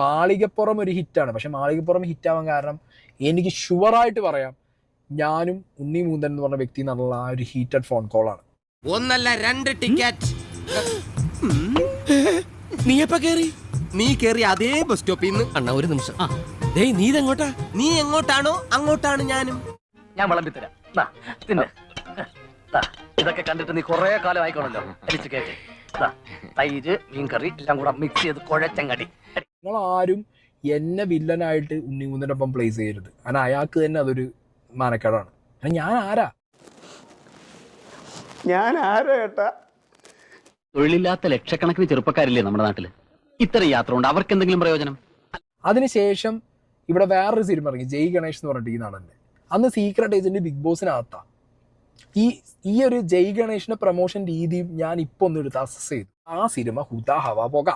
മാളികപ്പുറം ഒരു ഹിറ്റാണ്. പക്ഷെ മാളികപ്പുറം ഹിറ്റാവാൻ കാരണം എനിക്ക് ഷുവറായിട്ട് പറയാം ഞാനും ഉണ്ണി മൂന്തൻ എന്ന് പറഞ്ഞ വ്യക്തി എന്നുള്ള ആ ഒരു ഹീറ്റഡ് ഫോൺ കോളാണ് ഒന്നല്ല രണ്ട് ടിക്കറ്റ് നീ എപ്പ കേറി? നീ കേറി അതേ ബസ് സ്റ്റോപ്പിൽ നിന്ന് അണ്ണ ഒരു നിമിഷം. ഡേയ് നീ ഇതെങ്ങോട്ടാ? നീ എങ്ങോട്ടാണോ അങ്ങോട്ടാണ് ഞാനും. ഞാൻ വിളമ്പിത്തരാം. ദാ, തിന്ന്. ദാ, ഇതൊക്കെ കണ്ടിട്ട് നീ കൊറേ കാലം ആയിക്കോണല്ലോ. അരിച്ചു കേട്ടെ തൈര് മീൻകറി എല്ലാം കൂടെ മിക്സ് ചെയ്ത് കുഴച്ചങ്ങടി. നിങ്ങൾ ആരും എന്നെ വില്ലനായിട്ട് ഉണ്ണി മൂന്തന്റെ ഒപ്പം പ്ലേസ് ചെയ്യരുത്. കാരണം അയാൾക്ക് തന്നെ അതൊരു മാനക്കേടാണ്. കാരണം ഞാൻ ആരാ? ഞാൻ ആരാ ഏട്ടാ? തൊഴിലില്ലാത്ത ലക്ഷക്കണക്കിന് ചെറുപ്പക്കാരില്ലേ നമ്മുടെ നാട്ടിൽ? ഇത്തരം യാത്ര ഉണ്ട്. അവർക്ക് എന്തെങ്കിലും പ്രയോജനം? അതിനുശേഷം ഇവിടെ വേറൊരു സിനിമ ഇറങ്ങി. ജയ് ഗണേഷ് എന്ന് പറഞ്ഞിട്ട് ഈ നടന്റെ അന്ന് സീക്രട്ട് ഏജന്റ് ബിഗ് ബോസിനകത്താ. ഈ ഈ ഒരു ജയ് ഗണേഷിന്റെ പ്രൊമോഷൻ രീതിയും ഞാൻ ഇപ്പൊ ഒന്ന് എടുത്ത് അസസ് ചെയ്തു. ആ സിനിമ ഹുദാ ഹവാ പോക.